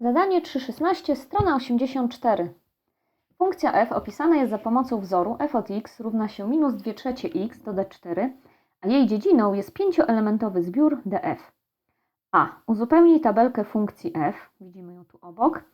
Zadanie 3.16, strona 84. Funkcja f opisana jest za pomocą wzoru f od x równa się minus 2 trzecie x dodać 4, a jej dziedziną jest pięcioelementowy zbiór df. a. Uzupełnij tabelkę funkcji f, widzimy ją tu obok.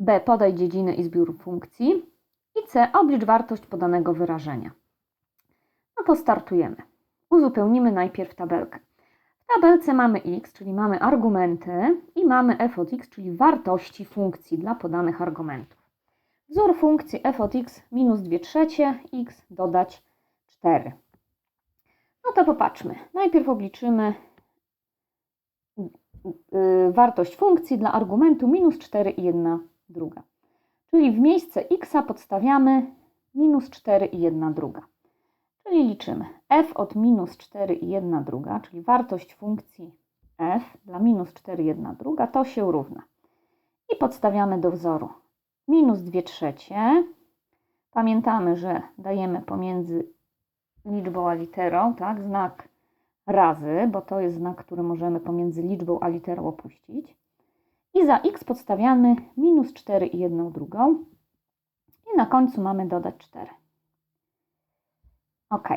b. Podaj dziedzinę i zbiór funkcji. I c. Oblicz wartość podanego wyrażenia. No to startujemy. Uzupełnimy najpierw tabelkę. W tabelce mamy x, czyli mamy argumenty i mamy f od x, czyli wartości funkcji dla podanych argumentów. Wzór funkcji f od x minus 2 trzecie x dodać 4. No to popatrzmy. Najpierw obliczymy yy, wartość funkcji dla argumentu minus 4 i 1 druga. Czyli w miejsce x podstawiamy minus 4 i 1 druga. Czyli liczymy f od minus 4 i 1 druga, czyli wartość funkcji f dla minus 4 i 1 druga, to się równa. I podstawiamy do wzoru minus 2 trzecie. Pamiętamy, że dajemy pomiędzy liczbą a literą, tak, znak razy, bo to jest znak, który możemy pomiędzy liczbą a literą opuścić. I za x podstawiamy minus 4 i 1 drugą. I na końcu mamy dodać 4. OK.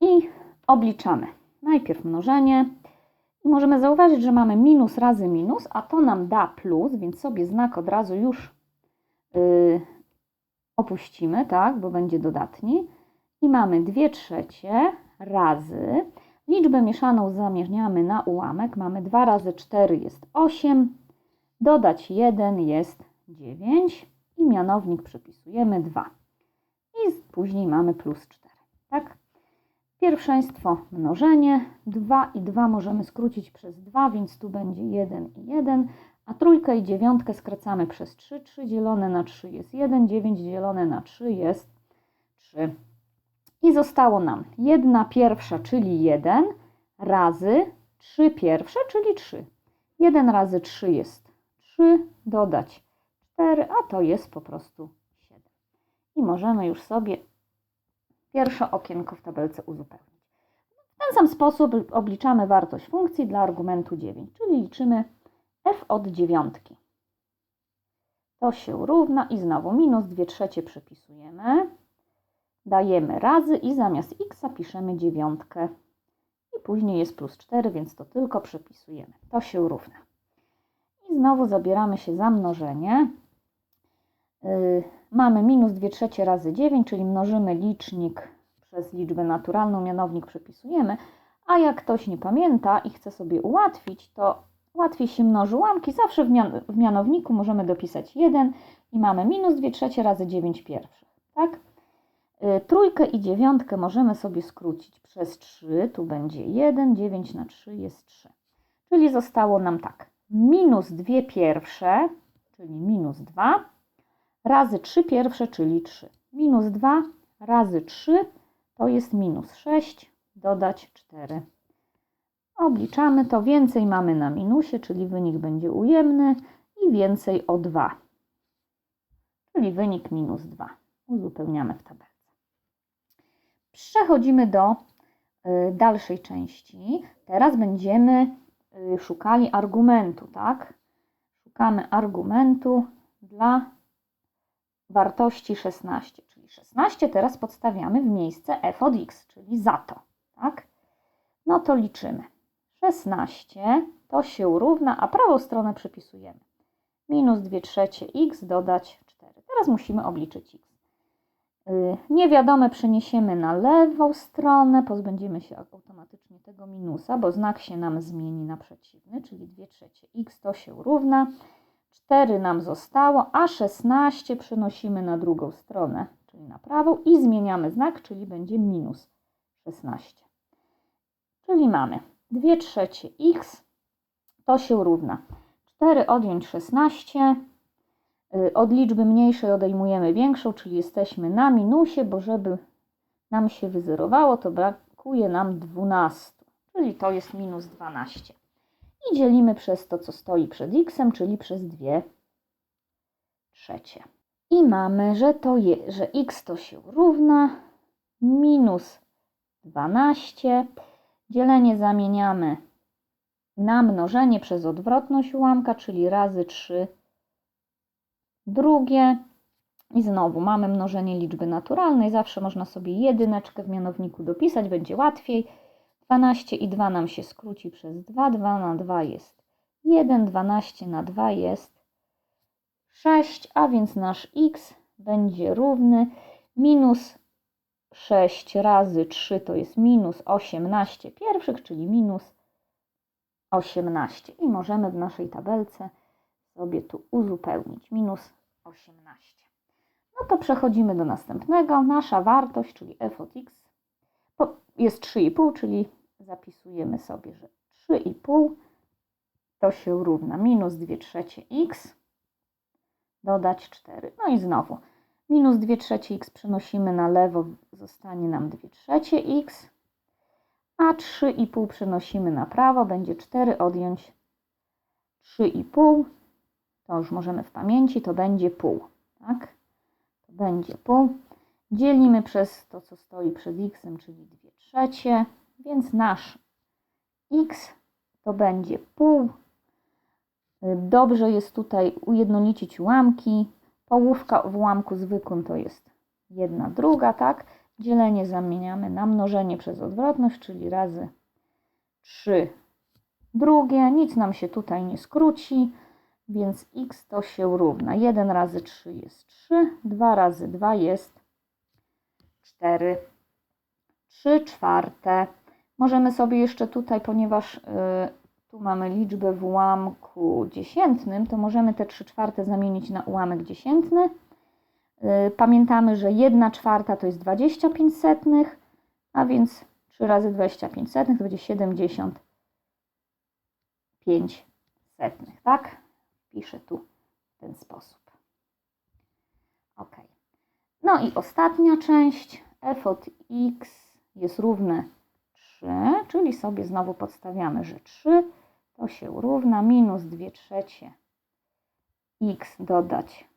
I obliczamy. Najpierw mnożenie. I możemy zauważyć, że mamy minus razy minus, a to nam da plus, więc sobie znak od razu już yy, opuścimy, tak, bo będzie dodatni. I mamy 2 trzecie razy. Liczbę mieszaną zamieniamy na ułamek. Mamy 2 razy 4 jest 8. Dodać 1 jest 9. I mianownik przypisujemy 2. I później mamy plus 4. Tak? Pierwszeństwo mnożenie. 2 i 2 możemy skrócić przez 2, więc tu będzie 1 i 1. A trójkę i dziewiątkę skracamy przez 3. 3 dzielone na 3 jest 1. 9 dzielone na 3 jest 3. I zostało nam 1 pierwsza, czyli 1, razy 3 pierwsze, czyli 3. 1 razy 3 jest 3, dodać 4, a to jest po prostu 7. I możemy już sobie pierwsze okienko w tabelce uzupełnić. W ten sam sposób obliczamy wartość funkcji dla argumentu 9, czyli liczymy f od dziewiątki. To się równa i znowu minus 2 trzecie przypisujemy. Dajemy razy i zamiast x piszemy dziewiątkę. I później jest plus 4, więc to tylko przepisujemy. To się równa. I znowu zabieramy się za mnożenie. Mamy minus 2 trzecie razy 9, czyli mnożymy licznik przez liczbę naturalną, mianownik przepisujemy. A jak ktoś nie pamięta i chce sobie ułatwić, to łatwiej się mnoży ułamki. Zawsze w, mian w mianowniku możemy dopisać 1 i mamy minus 2 trzecie razy 9 pierwszych. Tak? Yy, trójkę i dziewiątkę możemy sobie skrócić przez 3. Tu będzie 1, 9 na 3 jest 3. Czyli zostało nam tak. Minus 2 pierwsze, czyli minus 2, razy 3 pierwsze, czyli 3. Minus 2 razy 3 to jest minus 6, dodać 4. Obliczamy to, więcej mamy na minusie, czyli wynik będzie ujemny i więcej o 2, czyli wynik minus 2. Uzupełniamy w tabelce. Przechodzimy do y, dalszej części. Teraz będziemy y, szukali argumentu, tak? Szukamy argumentu dla wartości 16, czyli 16 teraz podstawiamy w miejsce f od x, czyli za to, tak? No to liczymy. 16 to się równa, a prawą stronę przypisujemy. Minus 2 trzecie x dodać 4. Teraz musimy obliczyć x. Niewiadome przeniesiemy na lewą stronę, pozbędziemy się automatycznie tego minusa, bo znak się nam zmieni na przeciwny, czyli 2 trzecie x to się równa. 4 nam zostało, a 16 przenosimy na drugą stronę, czyli na prawą i zmieniamy znak, czyli będzie minus 16. Czyli mamy 2 trzecie x to się równa 4 odjąć 16 od liczby mniejszej odejmujemy większą, czyli jesteśmy na minusie, bo żeby nam się wyzerowało, to brakuje nam 12, czyli to jest minus 12. I dzielimy przez to, co stoi przed x, czyli przez 2 trzecie. I mamy, że, to je, że x to się równa minus 12. Dzielenie zamieniamy na mnożenie przez odwrotność ułamka, czyli razy 3 drugie. I znowu mamy mnożenie liczby naturalnej. Zawsze można sobie jedyneczkę w mianowniku dopisać, będzie łatwiej. 12 i 2 nam się skróci przez 2. 2 na 2 jest 1. 12 na 2 jest 6, a więc nasz x będzie równy minus 6 razy 3 to jest minus 18 pierwszych, czyli minus 18. I możemy w naszej tabelce sobie tu uzupełnić. Minus 18. No to przechodzimy do następnego. Nasza wartość, czyli f od x, jest 3,5, czyli zapisujemy sobie, że 3,5 to się równa minus 2 trzecie x dodać 4. No i znowu minus 2 trzecie x przenosimy na lewo, zostanie nam 2 trzecie x, a 3,5 przenosimy na prawo, będzie 4 odjąć 3,5, to już możemy w pamięci, to będzie pół, tak? To będzie pół. Dzielimy przez to, co stoi przed x, czyli 2 trzecie, więc nasz x to będzie pół Dobrze jest tutaj ujednolicić ułamki. Połówka w ułamku zwykłym to jest jedna druga, tak? Dzielenie zamieniamy na mnożenie przez odwrotność, czyli razy 3 drugie. Nic nam się tutaj nie skróci, więc x to się równa. 1 razy 3 jest 3, 2 razy 2 jest 4. 3 czwarte. Możemy sobie jeszcze tutaj, ponieważ yy, tu mamy liczbę w ułamku dziesiętnym, to możemy te 3 czwarte zamienić na ułamek dziesiętny. Y, pamiętamy, że 1 czwarta to jest 25 setnych, a więc 3 razy 25 setnych to będzie 75 setnych, tak? Piszę tu w ten sposób. Ok. No i ostatnia część f od x jest równe 3, czyli sobie znowu podstawiamy, że 3 to się równa minus 2 trzecie x dodać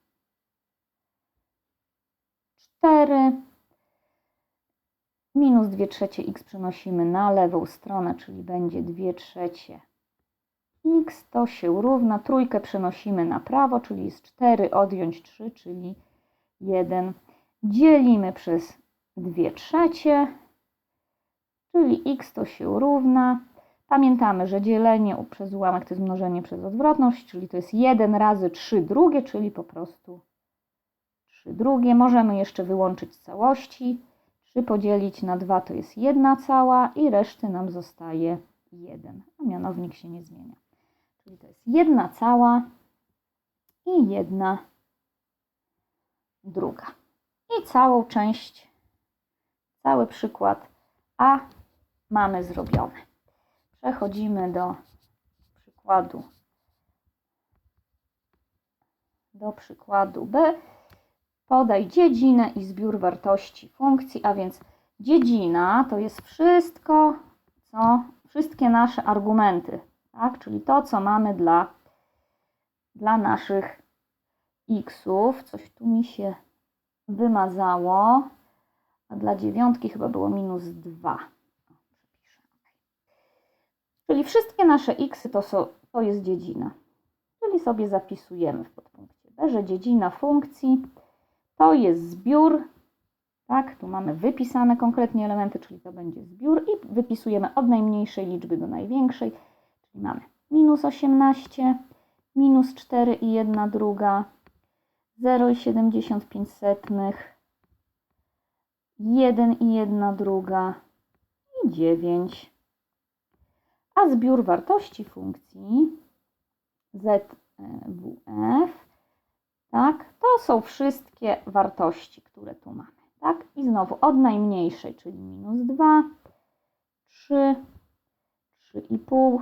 4. Minus 2 trzecie x przenosimy na lewą stronę, czyli będzie 2 trzecie x. To się równa. Trójkę przenosimy na prawo, czyli jest 4 odjąć 3, czyli 1. Dzielimy przez 2 trzecie, czyli x to się równa Pamiętamy, że dzielenie przez ułamek to jest mnożenie przez odwrotność, czyli to jest 1 razy 3 drugie, czyli po prostu 3 drugie. Możemy jeszcze wyłączyć całości. 3 podzielić na 2 to jest 1 cała i reszty nam zostaje 1, a mianownik się nie zmienia. Czyli to jest 1 cała i 1 druga. I całą część, cały przykład A mamy zrobiony. Przechodzimy do przykładu do przykładu B. Podaj dziedzinę i zbiór wartości funkcji, a więc dziedzina to jest wszystko, co, wszystkie nasze argumenty, tak? czyli to, co mamy dla, dla naszych xów. Coś tu mi się wymazało, a dla dziewiątki chyba było minus 2. Czyli wszystkie nasze x to, są, to jest dziedzina. Czyli sobie zapisujemy w podpunkcie B, że dziedzina funkcji to jest zbiór. Tak, tu mamy wypisane konkretnie elementy, czyli to będzie zbiór i wypisujemy od najmniejszej liczby do największej. Czyli mamy minus 18, minus 4 i 1 druga, 0,75, 1 i 1 druga i 9 a zbiór wartości funkcji zwf, tak, to są wszystkie wartości, które tu mamy, tak, i znowu od najmniejszej, czyli minus 2, 3, 3,5,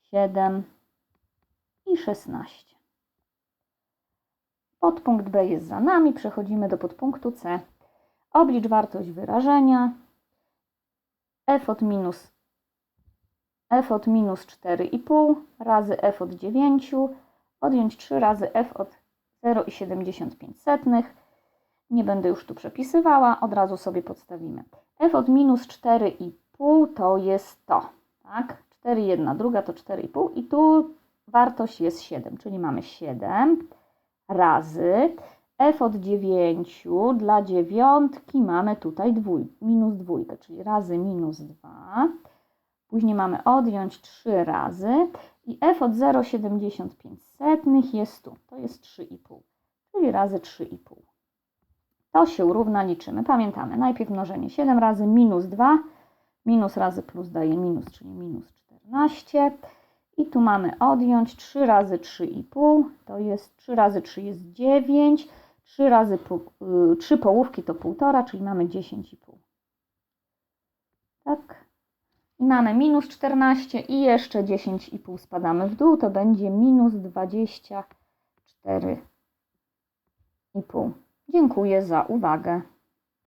7 i 16. Podpunkt B jest za nami, przechodzimy do podpunktu C. Oblicz wartość wyrażenia f od minus f od minus 4,5 razy f od 9, odjąć 3 razy f od 0,75. Nie będę już tu przepisywała, od razu sobie podstawimy. f od minus 4,5 to jest to, tak? 4, jedna druga to 4,5 i tu wartość jest 7, czyli mamy 7 razy f od 9 dla dziewiątki mamy tutaj dwój, minus dwójkę, czyli razy minus 2. Później mamy odjąć 3 razy i f od 0,75 jest tu, to jest 3,5, czyli razy 3,5. To się równa liczymy. Pamiętamy, najpierw mnożenie 7 razy minus 2, minus razy plus daje minus, czyli minus 14. I tu mamy odjąć 3 razy 3,5, to jest 3 razy 3 jest 9, 3 razy pół, y, 3 połówki to 1,5, czyli mamy 10,5. Tak. I mamy minus 14 i jeszcze 10,5 spadamy w dół, to będzie minus 24,5. Dziękuję za uwagę.